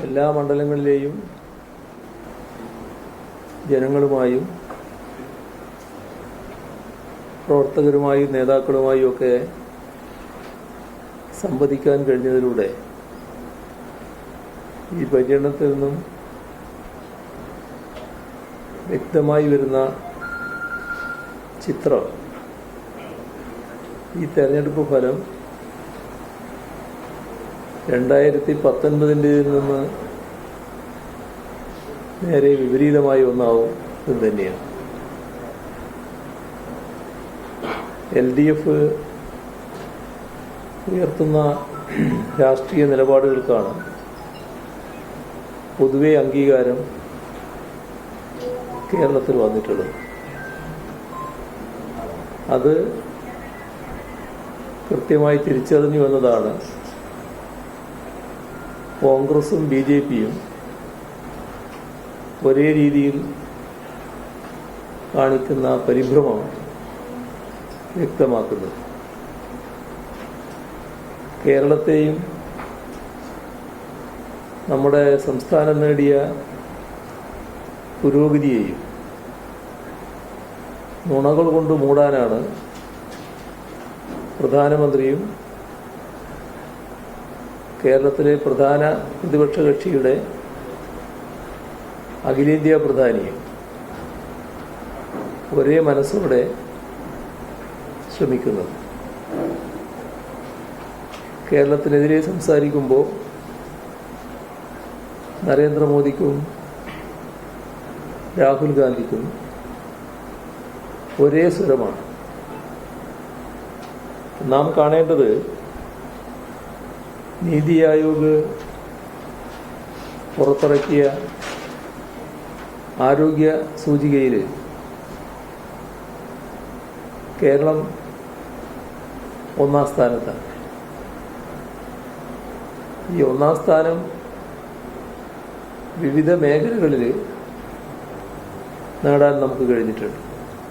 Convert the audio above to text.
എല്ലാ മണ്ഡലങ്ങളിലെയും ജനങ്ങളുമായും പ്രവർത്തകരുമായും നേതാക്കളുമായും ഒക്കെ സംവദിക്കാൻ കഴിഞ്ഞതിലൂടെ ഈ പര്യടനത്തിൽ നിന്നും വ്യക്തമായി വരുന്ന ചിത്രം ഈ തെരഞ്ഞെടുപ്പ് ഫലം രണ്ടായിരത്തി പത്തൊൻപതിന്റെ നിന്ന് നേരെ വിപരീതമായി ഒന്നാവും എന്ന് തന്നെയാണ്. എൽ ഡി എഫ് ഉയർത്തുന്ന രാഷ്ട്രീയ നിലപാടുകൾക്കാണ് പൊതുവെ അംഗീകാരം കേരളത്തിൽ വന്നിട്ടുള്ളത്. അത് കൃത്യമായി തിരിച്ചറിഞ്ഞു എന്നതാണ് കോൺഗ്രസും ബി ജെ പിയും ഒരേ രീതിയിൽ കാണിക്കുന്ന പരിഭ്രമം വ്യക്തമാക്കുന്നത്. കേരളത്തെയും നമ്മുടെ സംസ്ഥാനം നേടിയ പുരോഗതിയെയും നുണകൾ കൊണ്ട് മൂടാനാണ് പ്രധാനമന്ത്രിയും കേരളത്തിലെ പ്രധാന പ്രതിപക്ഷ കക്ഷിയുടെ അഖിലേന്ത്യാ പ്രധാനിയും ഒരേ മനസ്സോടെ ശ്രമിക്കുന്നത്. കേരളത്തിനെതിരെ സംസാരിക്കുമ്പോൾ നരേന്ദ്രമോദിക്കും രാഹുൽ ഗാന്ധിക്കും ഒരേ സ്വരമാണ്. നാം കാണേണ്ടത് നീതി ആയോഗ് പുറത്തിറക്കിയ ആരോഗ്യ സൂചികയിൽ കേരളം ഒന്നാം സ്ഥാനത്താണ്. ഈ ഒന്നാം സ്ഥാനം വിവിധ മേഖലകളിൽ നേടാൻ നമുക്ക് കഴിഞ്ഞിട്ടുണ്ട്.